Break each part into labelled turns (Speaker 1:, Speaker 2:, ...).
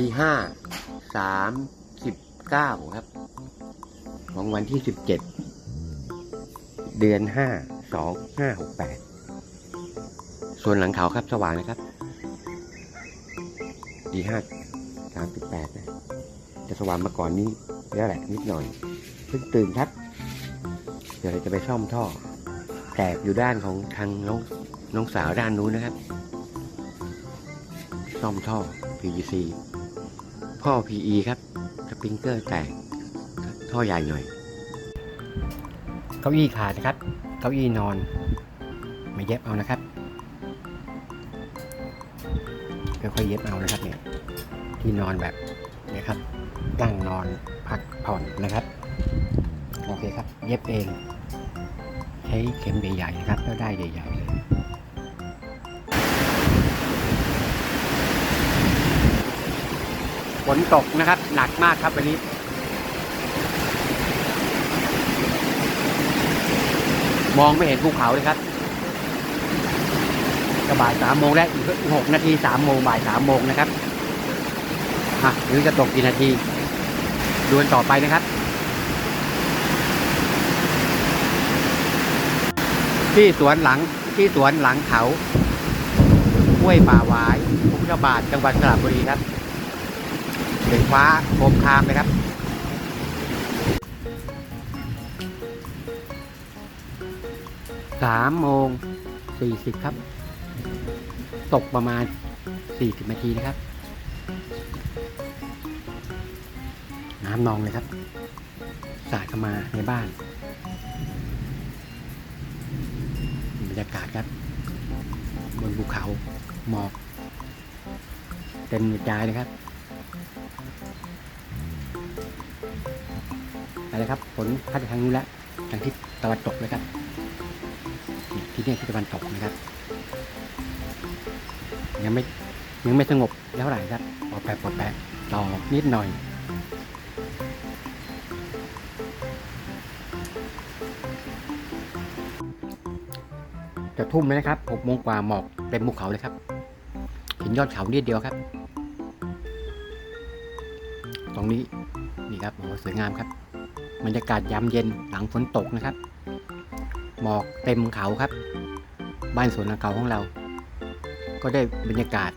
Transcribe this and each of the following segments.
Speaker 1: ตีห้าสามสิบเก้าครับ ของวันที่สิบเจ็ดเดือนห้าสองห้าหกแปดส่วนหลังเขาครับสว่างนะครับดีห้าสามสิบแปดนะจะสว่างมาก่อนนี้แล้วแหละนิดหน่อยเพิ่งตื่นครับ เดี๋ยวเราจะไปซ่อมท่อแตกอยู่ด้านของทางน้องน้องสาวด้านนู้นนะครับ ซ่อมท่อ PVC พ่อ PE ครับสปริงเกอร์แตกท่อใหญ่หน่อย เก้าอี้ขาดนะครับ เก้าอี้นอนมาเย็บเอานะครับค่อยๆเย็บเอานะครับเนี่ยที่นอนแบบเนี่ยครับนั่งนอนพักผ่อนนะครับโอเคครับ เย็บเอง ใช้เข็มใหญ่ๆนะครับแล้วได้ใหญ่ๆเลย ฝนตกนะครับ หนักมากครับวันนี้ มองไม่เห็นภูเขาเลยครับกบ่ายสามโมงแล้วอีกหกนาทีสามโมงบ่ายสามโมงนะครับอะหรือจะตกกี่นาทีดูกันต่อไปนะครับ ที่สวนหลังที่สวนหลังเขาห้วยป่าหวายพุทธบาทจังหวัดสระบุรีครับ เห็นฟ้าโคมคามเลยครับ สามโมงสี่สิบครับ ตกประมาณสี่สิบนาทีนะครับ น้ำนองเลยครับ สาดเข้ามาในบ้านบรรยากาศครับ บนภูเขาหมอก เต็มกระจายเลยครับ อะไรครับฝนพัดไปทางนู้นแล้วทางทิศตะวันตกเลยครับที่นี่ทิศตะวันตกนะครับ ยังไม่ยังไม่สงบเท่าไหร่ครับปอแปะปอแปะต่อนิดหน่อยจะทุ่มแล้วนะครับหกโมงกว่าหมอกเต็มภูเขาเลยครับเห็นยอดเขานิดเดียวครับ ตรงนี้นี่ครับโอ้สวยงามครับ บรรยากาศยามเย็นหลังฝนตกนะครับ หมอกเต็มเขาครับ บ้านสวนหลังเขาของเรา ก็ได้บรรยากาศ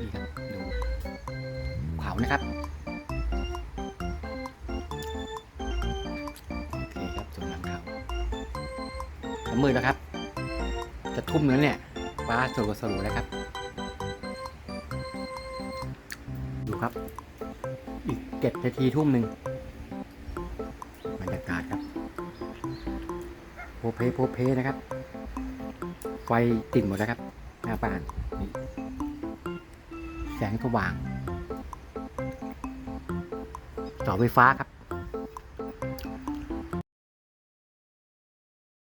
Speaker 1: นี่ครับดูเขานะครับโอเคครับสวนหลังเขาจะมืดแล้วครับ จะทุ่มแล้วเนี่ยฟ้าสลัวสลัวแล้วครับ ดูครับ อีกเจ็ดนาทีทุ่มหนึ่ง เพโพเพนะครับ ไฟติดหมดแล้วครับ หน้าบ้านแสงสว่างต่อไฟฟ้าครับ